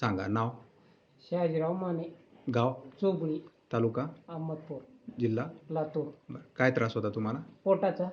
सांगा नाव? शहाजीराव माने. गाव? चोबळी. तालुका? अहमदपूर. जिल्हा? लातूर. बरं. काय त्रास होता तुम्हाला? पोटाचा.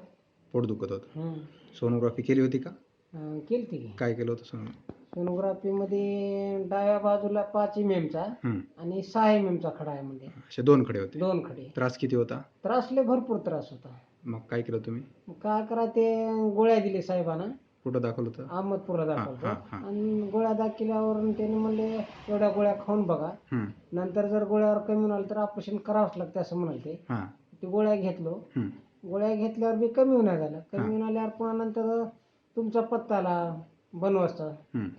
पोट दुखत होतं. सोनोग्राफी केली होती का? अं, केलती की. काय केलं होतं सोनो सोनोग्राफीमध्ये डाव्या बाजूला पाच एम एमचा हं. आणि सहा एम एमचा खडा आहे म्हणजे. असे दोन खडे होते. दोन खडे. त्रास किती होता? त्रास लय भरपूर त्रास होता. मग काय केलं तुम्ही? काय करा ते गोळ्या दिले साहेबांना. कुठं दाखवलं होतं? अहमदपूरला दाखवतो हा, हा. आणि गोळ्या दाखवल्यावर त्याने म्हणले एवढ्या गोळ्या खाऊन बघा. नंतर जर गोळ्यावर कमी म्हणाल तर ऑपरेशन करावंच लागतं असं म्हणाल ते. हां. ते गोळ्या घेतलो. गोळ्या घेतल्यावर बी कमी होणार झालं. कमी होऊन आल्यावर पुन्हा नंतर तुमचा पत्ता आला बनवासचा.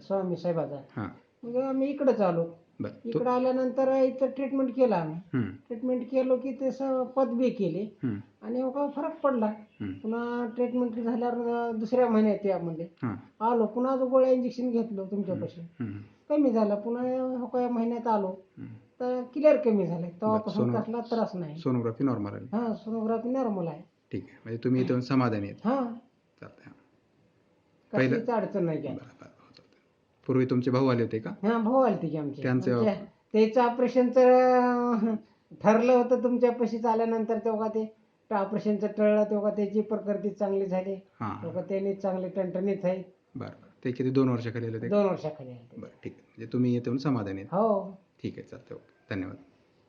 स्वामी साहेबाचा. हां. मग आम्ही इकडंच आलो बरं तू इकडं आल्यानंतर इथं ट्रीटमेंट केलं आम्ही. ट्रीटमेंट केलो की ते स- पदवी केली. आणि मग फरक पडला. पुन्हा ट्रीटमेंट झाल्यावर दुसऱ्या महिन्यात यामध्ये हां. आलो पुन्हा जो गोळ्या इंजेक्शन घेतलं तुमच्यापाशी. कमी झालं पुन्हा हो काय महिन्यात आलो. तर क्लिअर कमी झालं तेव्हापासून सोनो- कसला त्रास नाही. सोनोग्राफी नॉर्मल आली हा सोनोग्राफी नॉर्मल आहे. ठीक आहे. म्हणजे तुम्ही इथून समाधानी आहेत. हा. चालतंय. हां. पहिलं- कसलीच अडचण नाही काय बरं बरं चालतंय. पूर्वी तुमचे भाऊ आले होते का? हा भाऊ आलते की आमचे. त्यांचं- आमच्या- त्याचं ऑपरेशनचं ठरलं होतं तुमच्या पशीच आल्यानंतर तेव्हा ते ऑपरेशनचं टळलं तेव्हा त्याची प्रकृती चांगली झाली हां. तेव्हा त्यांनी चांगले टणटणीत आहे. बरं. ते किती दोन वर्षाखाली आले होते का? दोन वर्षाखाली आले बरं ठीक. आहे म्हणजे तुम्ही इथून समाधानी आहेत. हो. ठीक आहे चालतंय. ओके. धन्यवाद.